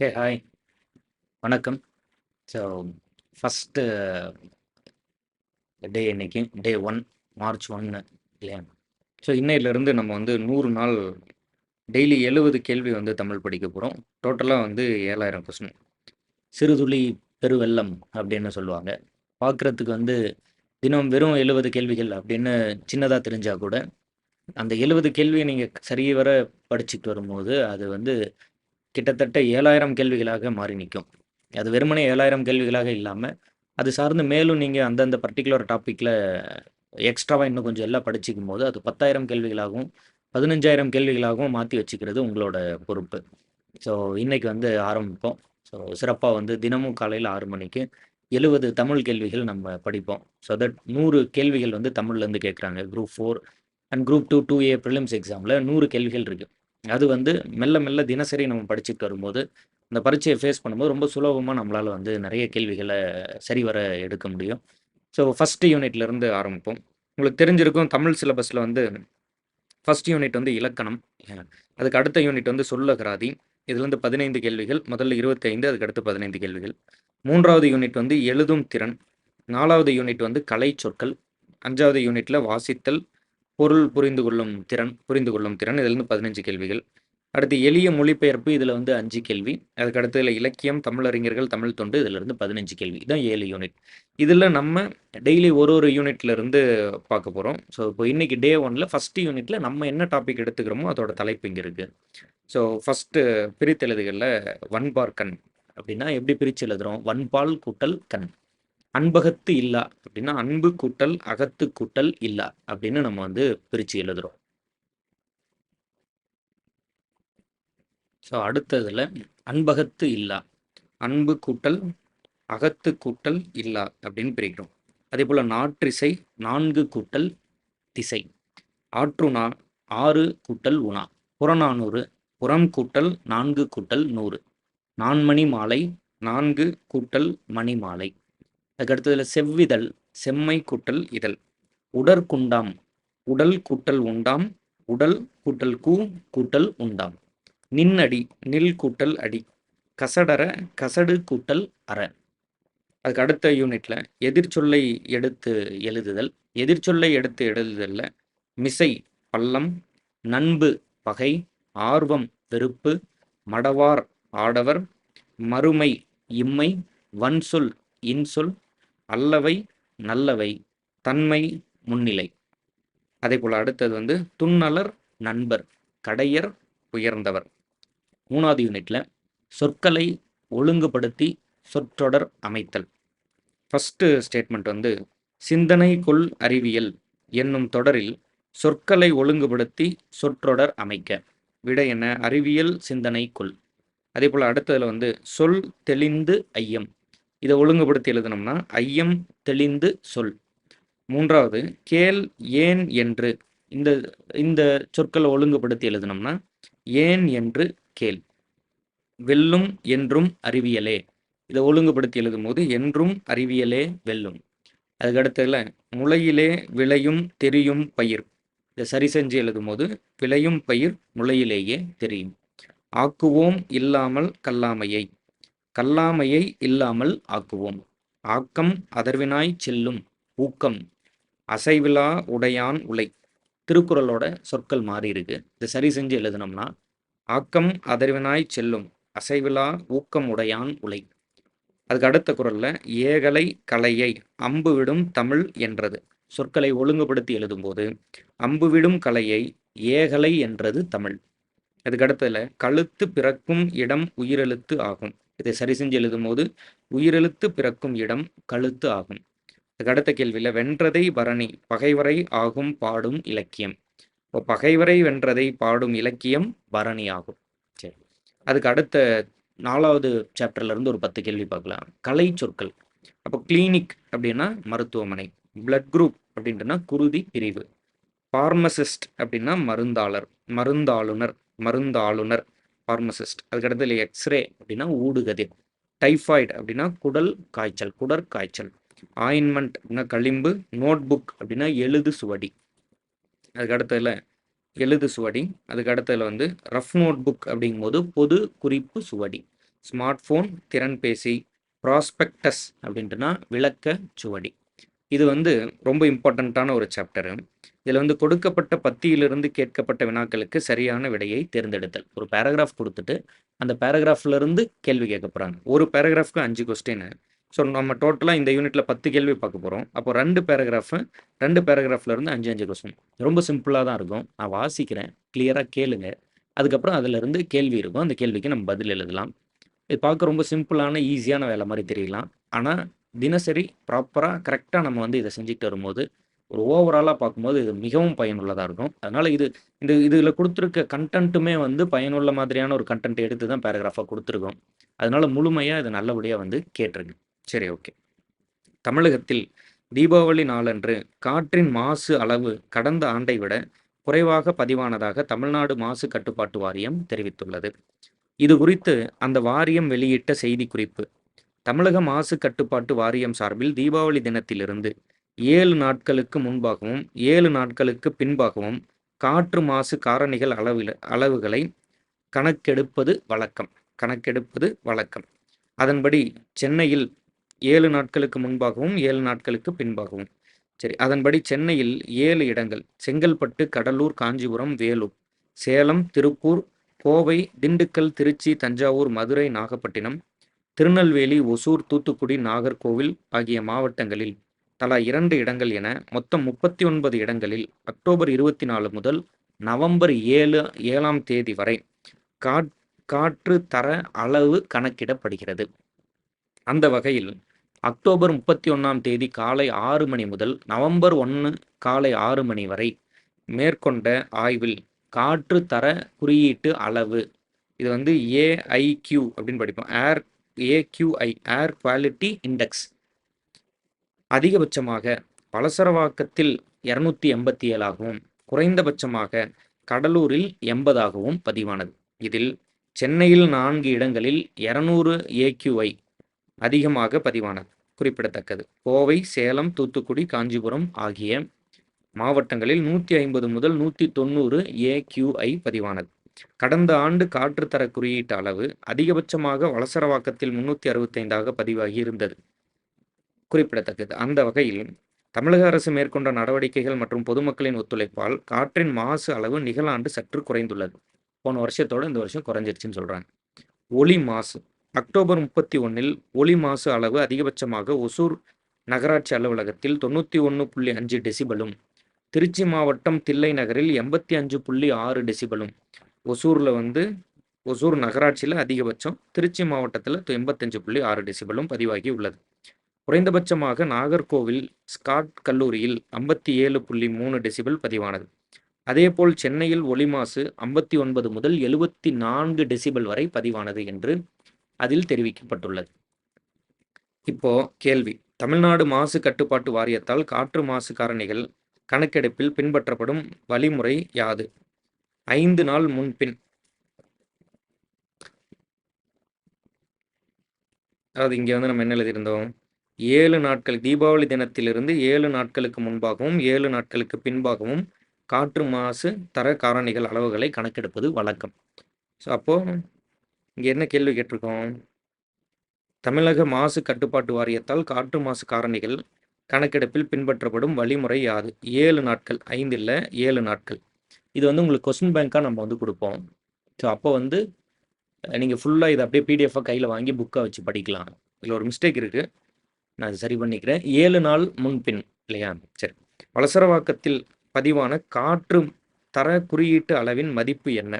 ஹே hi வணக்கம். So first day இன்னைக்கு day one March ஒன்று இல்லையா? ஸோ இன்னையிலேருந்து நம்ம வந்து நூறு நாள் டெய்லி எழுபது கேள்வி வந்து தமிழ் படிக்க போகிறோம் டோட்டலாக வந்து ஏழாயிரம் கொஸ்டின் சிறுதுளி பெருவெள்ளம் அப்படின்னு சொல்லுவாங்க. பார்க்குறதுக்கு வந்து தினம் வெறும் எழுபது கேள்விகள் அப்படின்னு சின்னதாக தெரிஞ்சால் கூட அந்த எழுபது கேள்வியை நீங்கள் சரிவர படிச்சுட்டு வரும்போது அது வந்து கிட்டத்தட்ட ஏழாயிரம் கேள்விகளாக மாறி நிற்கும். அது வெறுமனே ஏழாயிரம் கேள்விகளாக இல்லாமல் அது சார்ந்து மேலும் நீங்கள் அந்தந்த பர்டிகுலர் டாப்பிக்கில் எக்ஸ்ட்ராவாக இன்னும் கொஞ்சம் எல்லாம் படிச்சிக்கும் போது அது பத்தாயிரம் கேள்விகளாகவும் பதினஞ்சாயிரம் கேள்விகளாகவும் மாற்றி வச்சுக்கிறது உங்களோட பொறுப்பு. ஸோ இன்னைக்கு வந்து ஆரம்பிப்போம். ஸோ சிறப்பாக வந்து தினமும் காலையில் ஆறு மணிக்கு எழுபது தமிழ் கேள்விகள் நம்ம படிப்போம். ஸோ தட் நூறு கேள்விகள் வந்து தமிழ்லேருந்து கேட்குறாங்க. Group four and group two two A prelims எக்ஸாமில் நூறு கேள்விகள் இருக்குது அது வந்து மெல்ல மெல்ல தினசரி நம்ம படிச்சுட்டு வரும்போது அந்த பரீட்சையை ஃபேஸ் பண்ணும்போது ரொம்ப சுலபமாக நம்மளால் வந்து நிறைய கேள்விகளை சரிவர எடுக்க முடியும். ஸோ ஃபஸ்ட்டு யூனிட்லேருந்து ஆரம்பிப்போம். உங்களுக்கு தெரிஞ்சிருக்கும் தமிழ் சிலபஸில் வந்து ஃபஸ்ட் யூனிட் வந்து இலக்கணம் அதுக்கு அடுத்த யூனிட் வந்து சொல்லகராதி இதுலேருந்து பதினைந்து கேள்விகள் முதல்ல இருபத்தைந்து அதுக்கடுத்து பதினைந்து கேள்விகள். மூன்றாவது யூனிட் வந்து எழுதும் திறன் நாலாவது யூனிட் வந்து கலை சொற்கள் அஞ்சாவது யூனிட்டில் வாசித்தல் பொருள் புரிந்து கொள்ளும் திறன் புரிந்து கொள்ளும் திறன். இதுலேருந்து பதினஞ்சு கேள்விகள். அடுத்து எளிய மொழிபெயர்ப்பு இதில் வந்து அஞ்சு கேள்வி. அதுக்கு அடுத்து இதில் இலக்கியம் தமிழறிஞர்கள் தமிழ் தொண்டு இதிலிருந்து பதினஞ்சு கேள்வி. இதான் ஏழு யூனிட் இதில் நம்ம டெய்லி ஒரு ஒரு யூனிட்லேருந்து பார்க்க போகிறோம் ஸோ இப்போ இன்றைக்கி டே ஒன்ல ஃபஸ்ட்டு யூனிட்ல நம்ம என்ன டாபிக் எடுத்துக்கிறோமோ அதோட தலைப்பு இங்கே இருக்குது ஸோ ஃபஸ்ட்டு பிரித்தெழுதுகளில் வன்பார் கண் அப்படின்னா எப்படி பிரித்து எழுதுறோம்? வன்பால் கூட்டல் கண். அன்பகத்து இல்லா அப்படின்னா அன்பு கூட்டல் அகத்து கூட்டல் இல்லா அப்படின்னு நம்ம வந்து பிரித்து எழுதுறோம். ஸோ அடுத்ததுல அன்பகத்து இல்லா அன்பு கூட்டல் அகத்து கூட்டல் இல்லா அப்படின்னு பிரிக்கிறோம். அதே போல் நாற்றிசை நான்கு கூட்டல் திசை ஆற்றுணா ஆறு கூட்டல் உணா புறநானூறு புறம் கூட்டல் நான்கு கூட்டல் நூறு நான்மணி மாலை நான்கு கூட்டல் மணி மாலை. அதுக்கடுத்ததுல செவ்விதழ் செம்மை கூட்டல் இதழ் உடற்குண்டாம் உடல் கூட்டல் உண்டாம் உடல் கூட்டல் கூ கூட்டல் உண்டாம். நின்னடி நில் கூட்டல் அடி. கசடர கசடு கூட்டல் அற. அதுக்கு அடுத்த யூனிட்ல எதிர்ச்சொல்லை எடுத்து எழுதுதல். எதிர்ச்சொல்லை எடுத்து எழுதுதல்ல. மிசை பள்ளம் நண்பு பகை ஆர்வம் வெறுப்பு மடவார் ஆடவர் மறுமை இம்மை வன்சொல் இன்சொல் அல்லவை நல்லவை தன்மை முன்னிலை. அதே போல் அடுத்தது வந்து துண்ணலர் நண்பர் கடையர் உயர்ந்தவர். மூணாவது யூனிட்ல சொற்களை ஒழுங்குபடுத்தி சொற்றொடர் அமைத்தல். ஃபஸ்ட்டு ஸ்டேட்மெண்ட் வந்து சிந்தனை கொள் அறிவியல் என்னும் தொடரில் சொற்களை ஒழுங்குபடுத்தி சொற்றொடர் அமைக்க. விட என்ன? அறிவியல் சிந்தனை கொள். அதே போல் அடுத்ததில் வந்து சொல் தெளிந்து ஐயம். இதை ஒழுங்குபடுத்தி எழுதணும்னா ஐயம் தெளிந்து சொல். மூன்றாவது கேள் ஏன் என்று. இந்த இந்த சொற்களை ஒழுங்குபடுத்தி எழுதணும்னா ஏன் என்று கேள். வெல்லும் என்றும் அறிவியலே. இதை ஒழுங்குபடுத்தி எழுதும் போது என்றும் அறிவியலே வெல்லும். அதுக்கடுத்ததுல முளையிலே விளையும் தெரியும் பயிர். இதை சரி செஞ்சு எழுதும் போது விளையும் பயிர் முளையிலேயே தெரியும். ஆக்குவோம் இல்லாமல் கல்லாமையை. கல்லாமையை இல்லாமல் ஆக்குவோம். ஆக்கம் அதர்வினாய் செல்லும். ஊக்கம் அசைவிலா உடையான் உலை. திருக்குறளோட சொற்கள் மாறி இருக்கு இதை சரி செஞ்சு எழுதணும்னா ஆக்கம் அதர்வினாய் செல்லும். அசைவிலா ஊக்கம் உடையான் உலை. அதுக்கு அடுத்த குரல்ல ஏகலை கலையை அம்பு விடும் தமிழ் என்றது. சொற்களை ஒழுங்குபடுத்தி எழுதும்போது அம்பு விடும் கலையை ஏகலை என்றது தமிழ். அதுக்கு அடுத்ததுல கழுத்து பிறக்கும் இடம் உயிரெழுத்து ஆகும். இதை சரி செஞ்சு எழுதும் போது உயிரெழுத்து பிறக்கும் இடம் கழுத்து ஆகும். அதுக்கு அடுத்த கேள்வியில வென்றதை பரணி பகைவரை ஆகும் பாடும் இலக்கியம். இப்போ பகைவரை வென்றதை பாடும் இலக்கியம் பரணி ஆகும். சரி. அதுக்கு அடுத்த நாலாவது சாப்டர்ல இருந்து ஒரு பத்து கேள்வி பார்க்கலாம். கலை சொற்கள். அப்போ கிளினிக் அப்படின்னா மருத்துவமனை பிளட் குரூப் அப்படின்றனா குருதி பிரிவு பார்மசிஸ்ட் அப்படின்னா மருந்தாளர் மருந்தாளுநர் மருந்தாளுநர். ஃபார்மசிஸ்ட் அதுக்கடுத்து எக்ஸ்ரே அப்படின்னா ஊடுகதிர். டைஃபாய்டு அப்படின்னா குடல் காய்ச்சல் குடற் காய்ச்சல். ஆயின்மெண்ட் அப்படின்னா களிம்பு நோட் புக் அப்படின்னா எழுது சுவடி. அதுக்கு அடுத்ததுல எழுது சுவடி. அதுக்கு அடுத்ததுல வந்து ரஃப் நோட் புக் அப்படிங்கும்போது பொது குறிப்பு சுவடி. ஸ்மார்ட் ஃபோன் திறன்பேசி ப்ராஸ்பெக்டஸ் அப்படின்ட்டுனா விளக்க சுவடி. இது வந்து ரொம்ப இம்பார்ட்டண்ட்டான ஒரு சாப்டரு இதில் வந்து கொடுக்கப்பட்ட பத்தியிலிருந்து கேட்கப்பட்ட வினாக்களுக்கு சரியான விடையை தேர்ந்தெடுத்தல். ஒரு பேராகிராஃப் கொடுத்துட்டு அந்த பேராகிராஃப்லேருந்து கேள்வி கேட்க போகிறாங்க ஒரு பேராகிராஃப்க்கு அஞ்சு கொஸ்டின் ஸோ நம்ம டோட்டலாக இந்த யூனிட்டில் பத்து கேள்வி பார்க்க போகிறோம் அப்போ ரெண்டு பேராகிராஃபு ரெண்டு பேராகிராஃப்லேருந்து அஞ்சு அஞ்சு கொஸ்டின் ரொம்ப சிம்பிளாக தான் இருக்கும். நான் வாசிக்கிறேன். கிளியராக கேளுங்க. அதுக்கப்புறம் அதிலிருந்து கேள்வி இருக்கும். அந்த கேள்விக்கு நம்ம பதில் எழுதலாம். இது பார்க்க ரொம்ப சிம்பிளான ஈஸியான வேலை மாதிரி தெரியலாம். ஆனால் தினசரி ப்ராப்பராக கரெக்டாக நம்ம வந்து இதை செஞ்சுக்கிட்டு வரும்போது ஒரு ஓவராலாக பார்க்கும்போது இது மிகவும் பயனுள்ளதாக இருக்கும். அதனால் இது இந்த இதில் கொடுத்துருக்க கண்டென்ட்டுமே வந்து பயனுள்ள மாதிரியான ஒரு கண்டென்ட் எடுத்து தான் பேராகிராஃபாக கொடுத்துருக்கோம். அதனால் முழுமையாக இது நல்லபடியாக வந்து கேட்டிருங்க சரி ஓகே தமிழகத்தில் தீபாவளி நாளன்று காற்றின் மாசு அளவு கடந்த ஆண்டை விட குறைவாக பதிவானதாக தமிழ்நாடு மாசு கட்டுப்பாட்டு வாரியம் தெரிவித்துள்ளது. இது குறித்து அந்த வாரியம் வெளியிட்ட செய்திக்குறிப்பு. தமிழக மாசு கட்டுப்பாட்டு வாரியம் சார்பில் தீபாவளி தினத்திலிருந்து ஏழு நாட்களுக்கு முன்பாகவும் ஏழு நாட்களுக்கு பின்பாகவும் காற்று மாசு காரணிகள் அளவில் அளவுகளை கணக்கெடுப்பது வழக்கம். கணக்கெடுப்பது வழக்கம். அதன்படி சென்னையில் ஏழு நாட்களுக்கு முன்பாகவும் ஏழு நாட்களுக்கு பின்பாகவும். சரி அதன்படி சென்னையில் ஏழு இடங்கள். செங்கல்பட்டு கடலூர் காஞ்சிபுரம் வேலூர் சேலம் திருப்பூர் கோவை திண்டுக்கல் திருச்சி தஞ்சாவூர் மதுரை நாகப்பட்டினம் திருநெல்வேலி ஒசூர் தூத்துக்குடி நாகர்கோவில் ஆகிய மாவட்டங்களில் தலா இரண்டு இடங்கள் என மொத்தம் முப்பத்தி ஒன்பது இடங்களில் அக்டோபர் இருபத்தி நாலு முதல் நவம்பர் ஏழு ஏழாம் தேதி வரை காற்று தர அளவு கணக்கிடப்படுகிறது. அந்த வகையில் அக்டோபர் முப்பத்தி ஒன்றாம் தேதி காலை ஆறு மணி முதல் நவம்பர் ஒன்று காலை ஆறு மணி வரை மேற்கொண்ட ஆய்வில் காற்று தர குறியீட்டு அளவு இது வந்து ஏஐக்யூ அப்படின்னு படிப்போம். Air AQI air quality index அதிகபட்சமாக பலசரவாக்கத்தில் இரநூத்தி எண்பத்தி ஏழாகவும் குறைந்தபட்சமாக கடலூரில் எண்பதாகவும் பதிவானது. இதில் சென்னையில் நான்கு இடங்களில் இரநூறு ஏக்யூஐ அதிகமாக பதிவானது. குறிப்பிடத்தக்கது. கோவை சேலம் தூத்துக்குடி காஞ்சிபுரம் ஆகிய மாவட்டங்களில் நூற்றி ஐம்பது முதல் நூற்றி தொண்ணூறு ஏக்யூஐ பதிவானது. கடந்த ஆண்டு காற்றுத்தர குறியீட்டு அளவு அதிகபட்சமாக வலசரவாக்கத்தில் முன்னூற்றி அறுபத்தைந்தாக பதிவாகி இருந்தது குறிப்பிடத்தக்கது. அந்த வகையில் தமிழக அரசு மேற்கொண்ட நடவடிக்கைகள் மற்றும் பொதுமக்களின் ஒத்துழைப்பால் காற்றின் மாசு அளவு நிகழாண்டு சற்று குறைந்துள்ளது. போன வருஷத்தோடு இந்த வருஷம் குறைஞ்சிருச்சுன்னு சொல்கிறாங்க ஒளி மாசு. அக்டோபர் முப்பத்தி ஒன்னில் ஒளி மாசு அளவு அதிகபட்சமாக ஒசூர் நகராட்சி அலுவலகத்தில் தொண்ணூற்றி ஒன்று புள்ளி அஞ்சு டெசிபலும் திருச்சி மாவட்டம் தில்லை நகரில் எண்பத்தி அஞ்சு புள்ளி ஆறு டெசிபலும் ஒசூரில் வந்து ஒசூர் நகராட்சியில் அதிகபட்சம் திருச்சி மாவட்டத்தில் எண்பத்தஞ்சு புள்ளி ஆறு டெசிபலும் பதிவாகி உள்ளது. குறைந்தபட்சமாக நாகர்கோவில் ஸ்காட் கல்லூரியில் ஐம்பத்தி ஏழு புள்ளி மூணு டெசிபிள் பதிவானது. அதேபோல் சென்னையில் ஒளி மாசு ஐம்பத்தி ஒன்பது முதல் எழுபத்தி நான்கு டெசிபிள் வரை பதிவானது என்று அதில் தெரிவிக்கப்பட்டுள்ளது. இப்போ கேள்வி. தமிழ்நாடு மாசு கட்டுப்பாட்டு வாரியத்தால் காற்று மாசு காரணிகள் கணக்கெடுப்பில் பின்பற்றப்படும் வழிமுறை யாது? ஐந்து நாள் முன்பின். அதாவது இங்கே வந்து நம்ம என்ன எழுதியிருந்தோம்? ஏழு நாட்கள் தீபாவளி தினத்திலிருந்து ஏழு நாட்களுக்கு முன்பாகவும் ஏழு நாட்களுக்கு பின்பாகவும் காற்று மாசு தர காரணிகள் அளவுகளை கணக்கெடுப்பது வழக்கம். ஸோ அப்போது இங்கே என்ன கேள்வி கேட்டிருக்கோம்? தமிழக மாசு கட்டுப்பாட்டு வாரியத்தால் காற்று மாசு காரணிகள் கணக்கெடுப்பில் பின்பற்றப்படும் வழிமுறை யாது? ஏழு நாட்கள் ஐந்து இல்லை ஏழு நாட்கள். இது வந்து உங்களுக்கு கொஸ்டின் பேங்காக நம்ம வந்து கொடுப்போம். ஸோ அப்போ வந்து நீங்கள் ஃபுல்லாக இதை அப்படியே பிடிஎஃபாக கையில் வாங்கி புக்காக வச்சு படிக்கலாம். இதில் ஒரு மிஸ்டேக் இருக்குது நான் சரி பண்ணிக்கிறேன். ஏழு நாள் முன்பின் இல்லையா? சரி. வலசரவாக்கத்தில் பதிவான காற்று தர குறியீட்டு அளவின் மதிப்பு என்ன?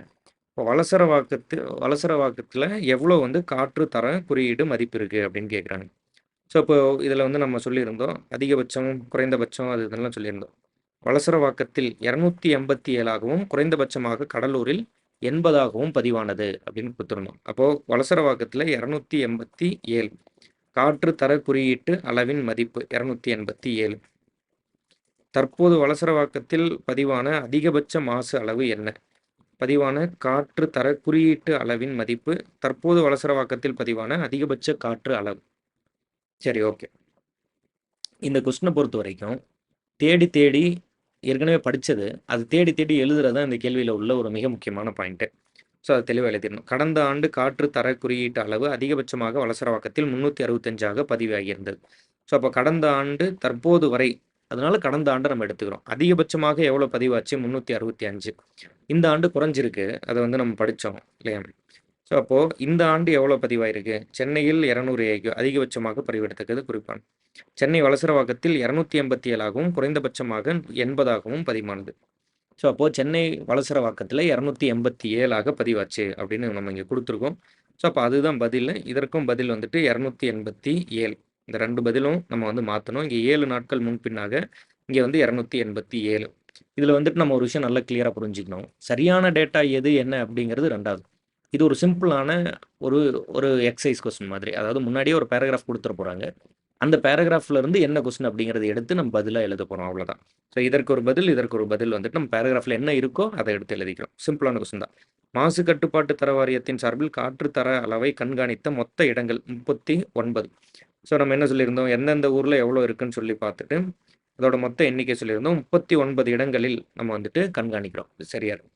இப்போ வலசரவாக்கத்து வலசரவாக்கத்தில் எவ்வளோ வந்து காற்று தர குறியீடு மதிப்பு இருக்குது அப்படின்னு கேட்குறாங்க ஸோ இப்போ இதில் வந்து நம்ம சொல்லியிருந்தோம் அதிகபட்சம் குறைந்தபட்சம் அது இதெல்லாம் சொல்லியிருந்தோம். வலசரவாக்கத்தில் இரநூத்தி எண்பத்தி ஏழாகவும் குறைந்தபட்சமாக கடலூரில் எண்பதாகவும் பதிவானது அப்படின்னு கொடுத்துருந்தோம். அப்போது வலசரவாக்கத்தில் இரநூத்தி எண்பத்தி ஏழு காற்று தர குறியீட்டு அளவின் மதிப்பு இரநூத்தி எண்பத்தி ஏழு. தற்போது வலசரவாக்கத்தில் பதிவான அதிகபட்ச மாசு அளவு என்ன? பதிவான காற்று தர குறியீட்டு அளவின் மதிப்பு தற்போது வலசரவாக்கத்தில் பதிவான அதிகபட்ச காற்று அளவு. சரி ஓகே. இந்த கொஸ்டினை பொறுத்த வரைக்கும் தேடி தேடி ஏற்கனவே படித்தது அது தேடி தேடி எழுதுறது தான் இந்த கேள்வியில் உள்ள ஒரு மிக முக்கியமான பாயிண்ட்டு ஸோ அதை தெளிவாக எழுதிடணும். கடந்த ஆண்டு காற்று தர குறியீட்டு அளவு அதிகபட்சமாக வலசரவாக்கத்தில் முந்நூற்றி அறுபத்தஞ்சாக பதிவாகியிருந்தது. ஸோ அப்போ கடந்த ஆண்டு தற்போது வரை அதனால கடந்த ஆண்டு நம்ம எடுத்துக்கிறோம். அதிகபட்சமாக எவ்வளோ பதிவாச்சு? முந்நூற்றி அறுபத்தி அஞ்சு. இந்த ஆண்டு குறைஞ்சிருக்கு. அதை வந்து நம்ம படித்தோம் இல்லையா? ஸோ அப்போது இந்த ஆண்டு எவ்வளோ பதிவாயிருக்கு? சென்னையில் இரநூறு ஏகு அதிகபட்சமாக பதிவிடத்தக்கது குறிப்பான். சென்னை வலசரவாக்கத்தில் இரநூத்தி எண்பத்தி ஏழாகவும் குறைந்தபட்சமாக எண்பதாகவும் பதிவானது. ஸோ அப்போது சென்னை வலசரவாக்கத்தில் இரநூத்தி எண்பத்தி ஏழாக பதிவாச்சு அப்படின்னு நம்ம இங்கே கொடுத்துருக்கோம். ஸோ அப்போ அதுதான் பதில். இதற்கும் பதில் வந்துட்டு இரநூத்தி எண்பத்தி ஏழு இந்த ரெண்டு பதிலும் நம்ம வந்து மாற்றணும் இங்கே ஏழு நாட்கள் முன்பின்னாக இங்கே வந்து இரநூத்தி எண்பத்தி ஏழு இதில் வந்துட்டு நம்ம ஒரு விஷயம் நல்லா கிளியராக புரிஞ்சுக்கணும். சரியான டேட்டா எது என்ன அப்படிங்கிறது ரெண்டாவது. இது ஒரு சிம்பிளான ஒரு ஒரு எக்ஸசைஸ் கொஸ்டின் மாதிரி. அதாவது முன்னாடியே ஒரு பேராகிராஃப் கொடுத்துட போகிறாங்க அந்த பேராகிராஃப்ல இருந்து என்ன கொஸ்டின் அப்படிங்கிறத எடுத்து நம்ம பதிலாக எழுத போகிறோம் அவ்வளோதான் ஸோ இதற்கு ஒரு பதில் இதற்கு ஒரு பதில் வந்துட்டு நம்ம பேராகிராஃபில் என்ன இருக்கோ அதை எடுத்து எழுதிக்கிறோம். சிம்பிளான கொஸ்டின் தான். மாசு கட்டுப்பாட்டு தர வாரியத்தின் சார்பில் காற்று தர அளவை கண்காணித்த மொத்த இடங்கள் முப்பத்தி ஒன்பது. ஸோ நம்ம என்ன சொல்லியிருந்தோம்? எந்தெந்த ஊரில் எவ்வளோ இருக்குன்னு சொல்லி பார்த்துட்டு அதோட மொத்த எண்ணிக்கை சொல்லியிருந்தோம். முப்பத்தி ஒன்பது இடங்களில் நம்ம வந்துட்டு கண்காணிக்கிறோம். சரியா இருக்கும்.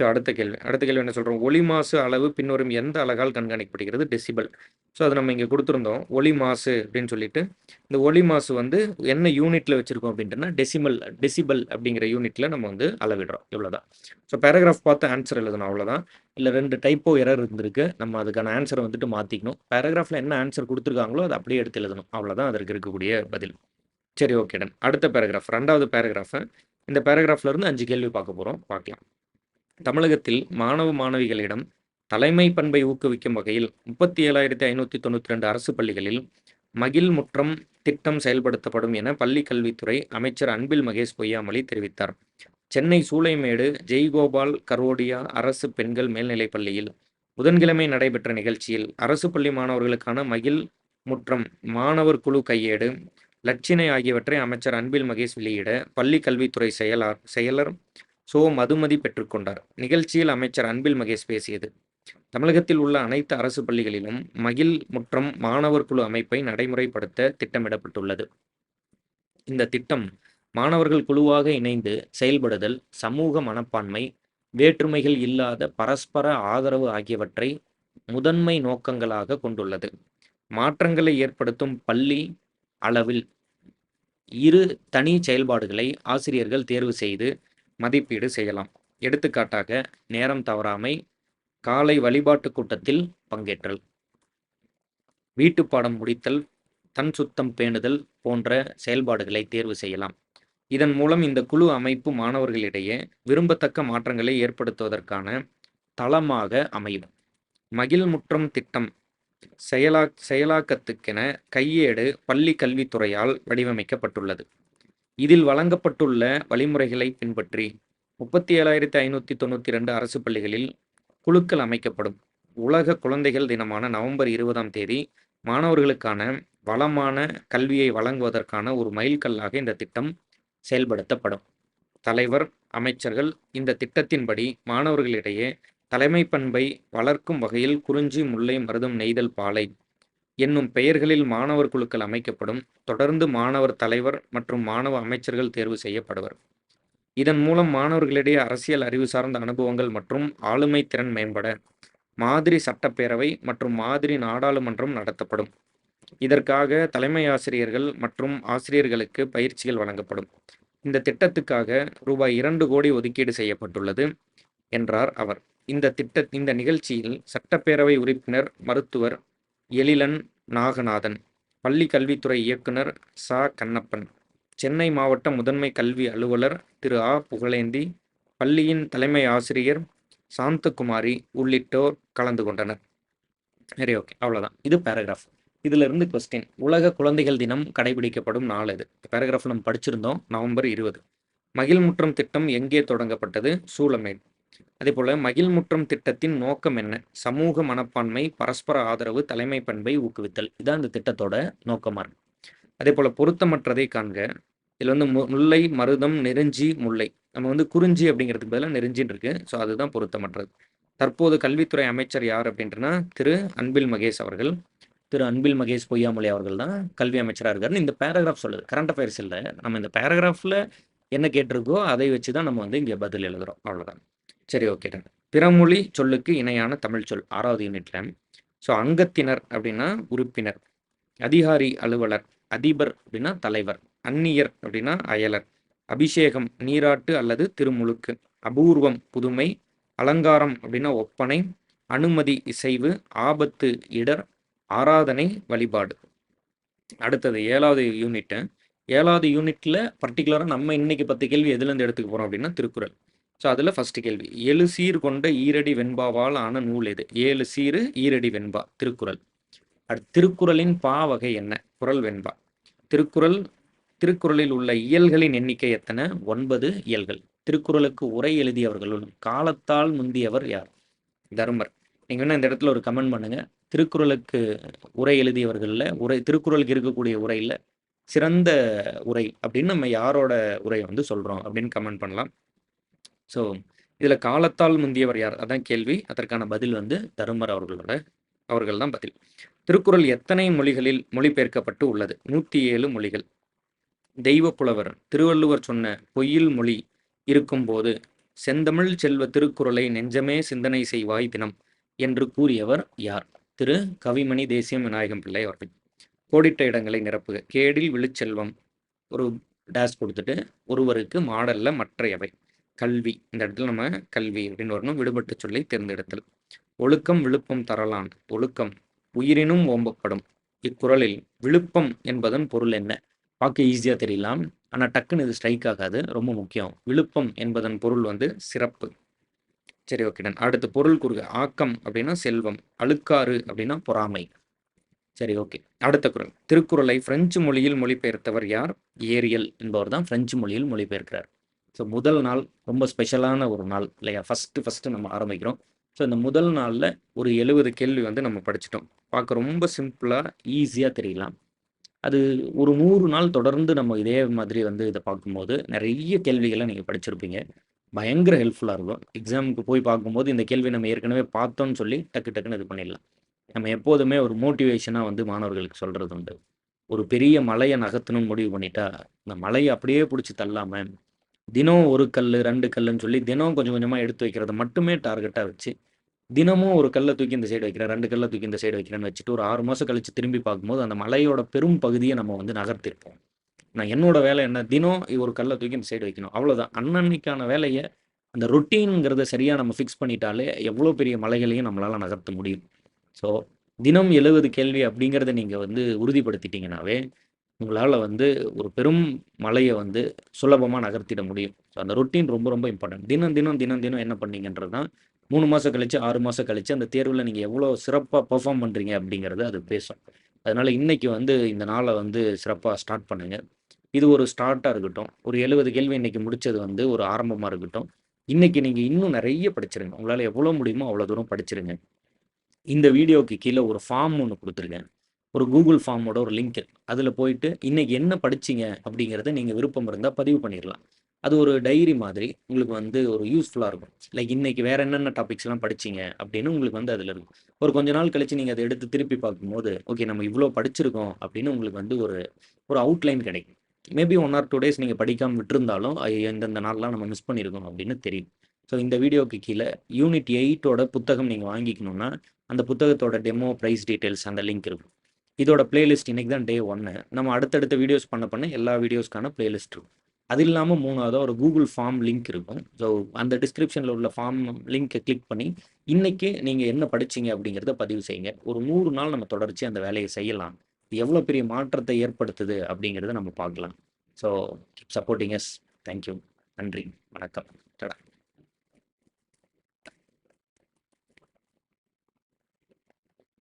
ஸோ அடுத்த கேள்வி. அடுத்த கேள்வி என்ன சொல்கிறோம் ஒளி மாசு அளவு பின்வரும் எந்த அழகால் கண்காணிக்கப்படுகிறது? டெசிபல் ஸோ அதை நம்ம இங்கே கொடுத்துருந்தோம். ஒளி மாசு அப்படின்னு சொல்லிட்டு. இந்த ஒளி மாசு வந்து என்ன யூனிட்டில் வச்சுருக்கோம் அப்படின்ட்டுனா டெசிமல் டெசிபல் அப்படிங்கிற யூனிட்ல நம்ம வந்து அளவிடுறோம். இவ்வளோதான் ஸோ பேராகிராஃப் பார்த்து ஆன்சர் எழுதணும். அவ்வளோதான் இல்லை ரெண்டு டைப்போ எரர் இருந்திருக்கு. நம்ம அதுக்கான ஆன்சரை வந்துட்டு மாற்றிக்கணும் பேராகிராஃபில் என்ன ஆன்சர் கொடுத்துருக்காங்களோ அதை அப்படியே எடுத்து எழுதணும். அவ்வளோதான் அதற்கு இருக்கக்கூடிய பதில். சரி ஓகே டன் அடுத்த பேராகிராஃப் ரெண்டாவது பேராகிராஃபை இந்த பேராகிராஃப்லேருந்து அஞ்சு கேள்வி பார்க்க போகிறோம் பார்க்கலாம். தமிழகத்தில் மாணவ மாணவிகளிடம் தலைமை பண்பை ஊக்குவிக்கும் வகையில் முப்பத்தி ஏழாயிரத்தி ஐநூற்றி தொண்ணூற்றி ரெண்டு அரசு பள்ளிகளில் மகிழ் முற்றம் திட்டம் செயல்படுத்தப்படும் என பள்ளி கல்வித்துறை அமைச்சர் அன்பில் மகேஷ் பொய்யாமொழி தெரிவித்தார். சென்னை சூளைமேடு ஜெய்கோபால் கரோடியா அரசு பெண்கள் மேல்நிலைப் பள்ளியில் புதன்கிழமை நடைபெற்ற நிகழ்ச்சியில் அரசு பள்ளி மாணவர்களுக்கான மகிழ் முற்றம் மாணவர் குழு கையேடு லட்சினை ஆகியவற்றை அமைச்சர் அன்பில் மகேஷ் வெளியிட பள்ளி கல்வித்துறை செயலார் செயலர் சோ மதுமதி பெற்றுக்கொண்டார். நிகழ்ச்சியில் அமைச்சர் அன்பில் மகேஷ் பேசியது. தமிழகத்தில் உள்ள அனைத்து அரசு பள்ளிகளிலும் மகிழ் முற்றம் மாணவர் குழு அமைப்பை நடைமுறைப்படுத்த திட்டமிடப்பட்டுள்ளது. இந்த திட்டம் மாணவர்கள் குழுவாக இணைந்து செயல்படுதல் சமூக மனப்பான்மை வேற்றுமைகள் இல்லாத பரஸ்பர ஆதரவு ஆகியவற்றை முதன்மை நோக்கங்களாக கொண்டுள்ளது. மாற்றங்களை ஏற்படுத்தும் பள்ளி அளவில் இரு தனி செயல்பாடுகளை ஆசிரியர்கள் தேர்வு செய்து மதிப்பீடு செய்யலாம். எடுத்துக்காட்டாக நேரம் தவறாமை காலை வழிபாட்டு கூட்டத்தில் பங்கேற்றல் வீட்டுப்பாடம் முடித்தல் தன் சுத்தம் பேணுதல் போன்ற செயல்பாடுகளை தேர்வு செய்யலாம். இதன் மூலம் இந்த குழு அமைப்பு மாணவர்களிடையே விரும்பத்தக்க மாற்றங்களை ஏற்படுத்துவதற்கான தளமாக அமையும். மகிழ்முற்றம் திட்டம் செயலா செயலாக்கத்துக்கென கையேடு பள்ளி கல்வித்துறையால் வடிவமைக்கப்பட்டுள்ளது. இதில் வழங்கப்பட்டுள்ள வழிமுறைகளை பின்பற்றி முப்பத்தி ஏழாயிரத்தி ஐநூற்றி தொண்ணூற்றி ரெண்டு அரசு பள்ளிகளில் குழுக்கள் அமைக்கப்படும். உலக குழந்தைகள் தினமான நவம்பர் இருபதாம் தேதி மாணவர்களுக்கான வளமான கல்வியை வழங்குவதற்கான ஒரு மைல்கல்லாக இந்த திட்டம் செயல்படுத்தப்படும். தலைவர் அமைச்சர்கள் இந்த திட்டத்தின்படி மாணவர்களிடையே தலைமை பண்பை வளர்க்கும் வகையில் குறிஞ்சி முல்லை மருதம் நெய்தல் பாலை என்னும் பெயர்களில் மாணவர் குழுக்கள் அமைக்கப்படும் தொடர்ந்து மாணவர் தலைவர் மற்றும் மாணவ அமைச்சர்கள் தேர்வு செய்யப்படுவர். இதன் மூலம் மாணவர்களிடையே அரசியல் அறிவு சார்ந்த அனுபவங்கள் மற்றும் ஆளுமை திறன் மேம்பட மாதிரி சட்டப்பேரவை மற்றும் மாதிரி நாடாளுமன்றம் நடத்தப்படும். இதற்காக தலைமை ஆசிரியர்கள் மற்றும் ஆசிரியர்களுக்கு பயிற்சிகள் வழங்கப்படும். இந்த திட்டத்துக்காக ரூபாய் இரண்டு கோடி ஒதுக்கீடு செய்யப்பட்டுள்ளது என்றார் அவர். இந்த திட்ட இந்த நிகழ்ச்சியில் சட்டப்பேரவை உறுப்பினர் மருத்துவர் எழிலன் நாகநாதன் பள்ளி கல்வித்துறை இயக்குனர் சா. கண்ணப்பன் சென்னை மாவட்ட முதன்மை கல்வி அலுவலர் திரு. ஆ. புகழேந்தி பள்ளியின் தலைமை ஆசிரியர் சாந்தகுமாரி உள்ளிட்டோர் கலந்து கொண்டனர். சரி ஓகே அவ்வளோதான் இது பேராகிராஃப் இதுல இருந்து கொஸ்டின் உலக குழந்தைகள் தினம் கடைபிடிக்கப்படும் நாள் இது. பேராகிராஃப் நம்ம படிச்சிருந்தோம் நவம்பர் இருபது. மகிழ்முற்றம் திட்டம் எங்கே தொடங்கப்பட்டது? சூளமேடு. அதே போல மகிழ்முற்றம் திட்டத்தின் நோக்கம் என்ன? சமூக மனப்பான்மை பரஸ்பர ஆதரவு தலைமை பண்பை ஊக்குவித்தல். இதுதான் இந்த திட்டத்தோட நோக்கமா இருக்கு. அதே போல பொருத்தமற்றதை காண்க. இதுல வந்து மு- முல்லை மருதம் நெருஞ்சி முல்லை. நம்ம வந்து குறிஞ்சி அப்படிங்கிறதுக்கு பதிலாக நெருஞ்சின்னு இருக்கு. ஸோ அதுதான் பொருத்தமற்றது. தற்போது கல்வித்துறை அமைச்சர் யார் அப்படின்றனா திரு அன்பில் மகேஷ் அவர்கள். திரு அன்பில் மகேஷ் பொய்யாமொழி அவர்கள் தான் கல்வி அமைச்சராக இருக்காருன்னு இந்த பேராகிராஃப் சொல்லுது. கரண்ட் அஃபேர்ஸ் இல்லை. நம்ம இந்த பேராகிராஃபில் என்ன கேட்டிருக்கோ அதை வச்சு தான் நம்ம வந்து இங்கே பதில் எழுதுகிறோம் அவ்வளோதான் சரி ஓகே பிறமொழி சொல்லுக்கு இணையான தமிழ் சொல் ஆறாவது யூனிட்ல ஸோ அங்கத்தினர் அப்படின்னா உறுப்பினர் அதிகாரி அலுவலர் அதிபர் அப்படின்னா தலைவர் அந்நியர் அப்படின்னா அயலர் அபிஷேகம் நீராட்டு அல்லது திருமுழுக்கு அபூர்வம் புதுமை அலங்காரம் அப்படின்னா ஒப்பனை அனுமதி இசைவு ஆபத்து இடர் ஆராதனை வழிபாடு. அடுத்தது ஏழாவது யூனிட்டு ஏழாவது யூனிட்ல பர்டிகுலராக நம்ம இன்னைக்கு பத்து கேள்வி எதுலேருந்து எடுத்துக்க போகிறோம் அப்படின்னா திருக்குறள். ஸோ அதில் ஃபஸ்ட்டு கேள்வி. ஏழு சீர் கொண்ட ஈரடி வெண்பாவால் ஆன நூல் எது? ஏழு சீரு ஈரடி வெண்பா திருக்குறள். அடுத்து திருக்குறளின் பா வகை என்ன? குறள் வெண்பா. திருக்குறள் திருக்குறளில் உள்ள இயல்களின் எண்ணிக்கை எத்தனை? ஒன்பது இயல்கள். திருக்குறளுக்கு உரை எழுதியவர்களுள் காலத்தால் முந்தியவர் யார்? தர்மர். நீங்கள் வேணா இந்த இடத்துல ஒரு கமெண்ட் பண்ணுங்க. திருக்குறளுக்கு உரை எழுதியவர்களில் உரை திருக்குறளுக்கு இருக்கக்கூடிய உரையில் சிறந்த உரை அப்படின்னு நம்ம யாரோட உரையை வந்து சொல்கிறோம் அப்படின்னு கமெண்ட் பண்ணலாம். ஸோ இதில் காலத்தால் முந்தியவர் யார்? அதான் கேள்வி. அதற்கான பதில் வந்து தருமர் அவர்களோட அவர்கள் தான் பதில். திருக்குறள் எத்தனை மொழிகளில் மொழிபெயர்க்கப்பட்டு உள்ளது? நூற்றி ஏழு மொழிகள். தெய்வ புலவர் திருவள்ளுவர் சொன்ன பொய்யில் மொழி இருக்கும்போது செந்தமிழ் செல்வ திருக்குறளை நெஞ்சமே சிந்தனை செய்வாய் தினம் என்று கூறியவர் யார்? திரு. கவிமணி தேசியம் விநாயகம் பிள்ளை அவர்கள். கோடிட்ட இடங்களை நிரப்புக. கேடில் விழுச்செல்வம். ஒரு டேஷ் கொடுத்துட்டு ஒருவருக்கு மாடல்ல மற்றையவை. கல்வி. இந்த இடத்துல நம்ம கல்வி அப்படின்னு வரணும். விடுபட்டு சொல்லி தேர்ந்தெடுத்தல். ஒழுக்கம் விழுப்பம் தரலான். ஒழுக்கம் உயிரினும் ஓம்பப்படும். இக்குறளில் விழுப்பம் என்பதன் பொருள் என்ன? பார்க்க ஈஸியாக தெரியலாம். ஆனால் டக்குன்னு இது ஸ்ட்ரைக் ஆகாது. ரொம்ப முக்கியம். விழுப்பம் என்பதன் பொருள் வந்து சிறப்பு. சரி ஓகேடன் அடுத்து பொருள் குறுக. ஆக்கம் அப்படின்னா செல்வம். அழுக்காறு அப்படின்னா பொறாமை. சரி ஓகே அடுத்த குரல். திருக்குறளை பிரெஞ்சு மொழியில் மொழிபெயர்த்தவர் யார்? ஏரியல் என்பவர் தான் பிரெஞ்சு மொழியில் மொழிபெயர்க்கிறார். ஸோ முதல் நாள் ரொம்ப ஸ்பெஷலான ஒரு நாள் இல்லையா? ஃபஸ்ட்டு ஃபஸ்ட்டு நம்ம ஆரம்பிக்கிறோம். ஸோ இந்த முதல் நாளில் ஒரு எழுபது கேள்வி வந்து நம்ம படிச்சிட்டோம். பார்க்க ரொம்ப சிம்பிளாக ஈஸியாக தெரியலாம். அது ஒரு நூறு நாள் தொடர்ந்து நம்ம இதே மாதிரி வந்து இதை பார்க்கும்போது நிறைய கேள்விகளை நீங்கள் படிச்சிருப்பீங்க. பயங்கர ஹெல்ப்ஃபுல்லாக இருக்கும். எக்ஸாமுக்கு போய் பார்க்கும்போது இந்த கேள்வி நம்ம ஏற்கனவே பார்த்தோம்னு சொல்லி டக்கு டக்குன்னு இது பண்ணிடலாம். நம்ம எப்போதுமே ஒரு மோட்டிவேஷனாக வந்து மாணவர்களுக்கு சொல்கிறது உண்டு. ஒரு பெரிய மலையை நகர்த்தணும்னு முடிவு பண்ணிட்டா இந்த மலையை அப்படியே பிடிச்சி தள்ளாமல் தினம் ஒரு கல் ரெண்டு கல்லுன்னு சொல்லி தினம் கொஞ்சம் கொஞ்சமாக எடுத்து வைக்கிறத மட்டுமே டார்கெட்டாக வச்சு தினமும் ஒரு கல்லை தூக்கி இந்த சைடு வைக்கிறேன் ரெண்டு கல்லை தூக்கி இந்த சைடு வைக்கிறேன்னு வச்சுட்டு ஒரு ஆறு மாதம் கழிச்சு திரும்பி பார்க்கும்போது அந்த மலையோட பெரும் பகுதியை நம்ம வந்து நகர்த்திருப்போம். நான் என்னோட வேலை என்ன? தினம் ஒரு கல்லை தூக்கி இந்த சைடு வைக்கணும். அவ்வளோதான் அன்னன்னைக்கான வேலையை அந்த ரொட்டீனுங்கிறத சரியாக நம்ம ஃபிக்ஸ் பண்ணிட்டாலே எவ்வளோ பெரிய மலைகளையும் நம்மளால் நகர்த்த முடியும். ஸோ தினம் எழுபது கேள்வி அப்படிங்கிறத நீங்கள் வந்து உறுதிப்படுத்திட்டீங்கனாவே உங்களால் வந்து ஒரு பெரும் மலையை வந்து சுலபமாக நகர்த்திட முடியும். ஸோ அந்த ரொட்டீன் ரொம்ப ரொம்ப இம்பார்ட்டன்ட் தினம் தினம் தினம் தினம் என்ன பண்ணீங்கன்றது தான் மூணு மாதம் கழிச்சு ஆறு மாதம் கழிச்சு அந்த தேர்வில் நீங்கள் எவ்வளோ சிறப்பாக பெர்ஃபார்ம் பண்ணுறீங்க அப்படிங்கிறது அது பேசும். அதனால் இன்னைக்கு வந்து இந்த நாளை வந்து சிறப்பாக ஸ்டார்ட் பண்ணுங்கள் இது ஒரு ஸ்டார்ட்டாக இருக்கட்டும். ஒரு எழுபது கேள்வி இன்றைக்கி முடித்தது வந்து ஒரு ஆரம்பமாக இருக்கட்டும். இன்றைக்கி நீங்கள் இன்னும் நிறைய படிச்சிருங்க. உங்களால் எவ்வளோ முடியுமோ அவ்வளோ தூரம் படிச்சிருங்க. இந்த வீடியோக்கு கீழே ஒரு ஃபார்ம் ஒன்று கொடுத்துருக்கேன். ஒரு கூகுள் ஃபார்மோட ஒரு லிங்க் அதில் போயிட்டு இன்னைக்கு என்ன படிச்சிங்க அப்படிங்கிறத நீங்கள் விருப்பம் இருந்தால் பதிவு பண்ணிடலாம் அது ஒரு டைரி மாதிரி உங்களுக்கு வந்து ஒரு யூஸ்ஃபுல்லாக இருக்கும். லைக் இன்னைக்கு வேற என்னென்ன டாபிக்ஸ்லாம் படிச்சீங்க அப்படின்னு உங்களுக்கு வந்து அதில் இருக்கும். ஒரு கொஞ்ச நாள் கழிச்சு நீங்கள் அதை எடுத்து திருப்பி பார்க்கும்போது ஓகே நம்ம இவ்வளோ படிச்சிருக்கோம் அப்படின்னு உங்களுக்கு வந்து ஒரு ஒரு அவுட்லைன் கிடைக்கும். Maybe one or two days நீங்கள் படிக்காமல் விட்டுருந்தாலும் எந்தெந்த நாள்லாம் நம்ம மிஸ் பண்ணியிருக்கோம் அப்படின்னு தெரியும். ஸோ இந்த வீடியோக்கு கீழே யூனிட் எயிட்டோட புத்தகம் நீங்கள் வாங்கிக்கணும்னா அந்த புத்தகத்தோட டெமோ ப்ரைஸ் டீட்டெயில்ஸ் அந்த லிங்க் இருக்கும். இதோட பிளேலிஸ்ட் இன்னைக்கு தான் டே ஒன்று நம்ம அடுத்தடுத்த வீடியோஸ் பண்ண பண்ண எல்லா வீடியோஸ்க்கான பிளேலிஸ்ட் இருக்கும். அது இல்லாமல் மூணாவதாக ஒரு கூகுள் ஃபார்ம் லிங்க் இருக்கும். ஸோ அந்த டிஸ்கிரிப்ஷனில் உள்ள ஃபார்ம் லிங்க்கை கிளிக் பண்ணி இன்னைக்கு நீங்கள் என்ன படிச்சீங்க அப்படிங்கிறத பதிவு செய்யுங்க. ஒரு நூறு நாள் நம்ம தொடர்ச்சி அந்த வேலையை செய்யலாம். எவ்வளோ பெரிய மாற்றத்தை ஏற்படுத்துது அப்படிங்கிறத நம்ம பார்க்கலாம். So keep supporting yes thank you நன்றி. வணக்கம். டடா.